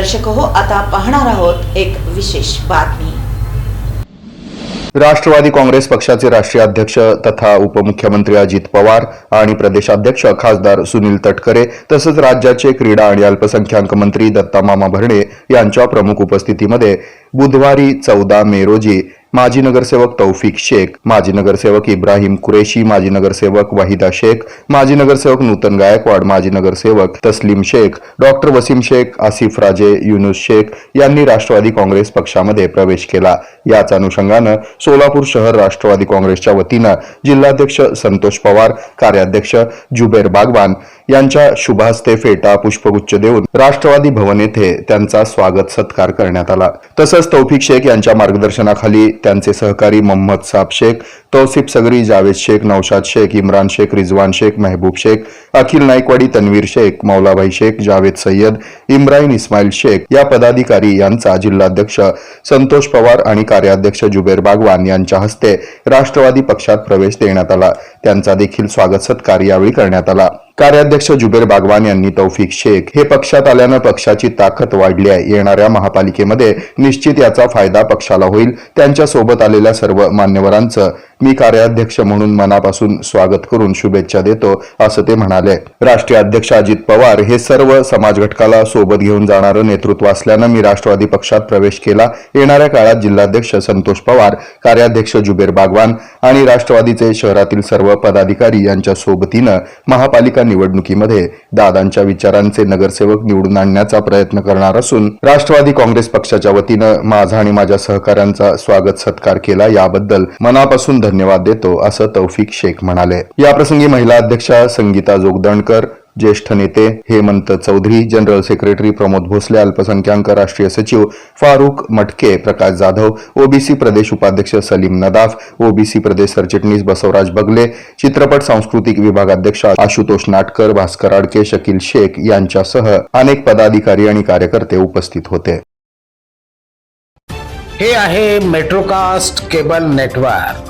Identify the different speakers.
Speaker 1: दर्शक हो आता पाहणार आहोत एक विशेष बातमी.
Speaker 2: राष्ट्रवादी काँग्रेस पक्षाचे राष्ट्रीय अध्यक्ष तथा उपमुख्यमंत्री अजित पवार आणि प्रदेशाध्यक्ष खासदार सुनील तटकरे तसंच राज्याचे क्रीडा आणि अल्पसंख्याक मंत्री दत्ता मामा भरणे यांच्या प्रमुख उपस्थितीमध्ये बुधवारी चौदा मे रोजी माजी नगरसेवक तौफिक शेख माजी नगरसेवक इब्राहिम कुरेशी माजी नगरसेवक वाहिदा शेख माजी नगरसेवक नूतन गायकवाड माजी नगरसेवक तस्लीम शेख डॉक्टर वसीम शेख आसिफ राजे युनुस शेख यांनी राष्ट्रवादी काँग्रेस पक्षामध्ये प्रवेश केला. याच अनुषंगानं सोलापूर शहर राष्ट्रवादी काँग्रेसच्या वतीनं जिल्हाध्यक्ष संतोष पवार कार्याध्यक्ष जुबेर बागवान यांच्या शुभास्ते फेटा पुष्पगुच्छ देऊन राष्ट्रवादी भवन येथे त्यांचा स्वागत सत्कार करण्यात आला. तसंच तौफिक शेख यांच्या मार्गदर्शनाखाली त्यांचे सहकारी मोहम्मद साब शेख तौसिफ सगरी जावेद शेख नौशाद शेख इम्रान शेख रिजवान शेख मेहबूब शेख अखिल नाईकवाडी तन्वीर शेख मौलाभाई शेख जावेद सय्यद इम्राईन इस्माईल शेख या पदाधिकारी यांचा जिल्हाध्यक्ष संतोष पवार आणि कार्याध्यक्ष जुबेर बागवान यांच्या हस्ते राष्ट्रवादी पक्षात प्रवेश देण्यात आला. त्यांचा देखील स्वागत सत्कार यावेळी करण्यात आला. कार्याध्यक्ष जुबेर बागवान यांनी तौफिक शेख हे पक्षात आल्यानं पक्षाची ताकद वाढली आहे. येणाऱ्या महापालिकेमध्ये निश्चित याचा फायदा पक्षाला होईल. त्यांच्यासोबत आलेल्या सर्व मान्यवरांचं मी कार्याध्यक्ष म्हणून मनापासून स्वागत करून शुभेच्छा देतो असं ते म्हणाले. राष्ट्रीय अध्यक्ष अजित पवार हे सर्व समाज घटकाला सोबत घेऊन जाणारं नेतृत्व असल्यानं मी राष्ट्रवादी पक्षात प्रवेश केला. येणाऱ्या काळात जिल्हाध्यक्ष संतोष पवार कार्याध्यक्ष जुबेर बागवान आणि राष्ट्रवादीचे शहरातील सर्व पदाधिकारी यांच्या सोबतीनं महापालिका निवडणुकीमध्ये दादांच्या विचारांचे नगरसेवक निवडून आणण्याचा प्रयत्न करणार असून राष्ट्रवादी काँग्रेस पक्षाच्या वतीनं माझा आणि माझ्या सहकाऱ्यांचा स्वागत सत्कार केला. याबद्दल मनापासून धन्यवाद देतो असं तौफिक शेख म्हणाले. याप्रसंगी महिला अध्यक्षा संगीता जोगदणकर ज्येष्ठ नेते हेमंत चौधरी जनरल सेक्रेटरी प्रमोद भोसले अल्पसंख्याक राष्ट्रीय सचिव फारुख मटके प्रकाश जाधव ओबीसी प्रदेश उपाध्यक्ष सलीम नदाफ ओबीसी प्रदेश सरचिटणीस बसवराज बगले चित्रपट सांस्कृतिक विभागाध्यक्ष आशुतोष नाटकर भास्कर आडके शकील शेख यांच्यासह अनेक पदाधिकारी आणि कार्यकर्ते उपस्थित होते.
Speaker 3: हे आहे मेट्रोकास्ट केबल नेटवर्क.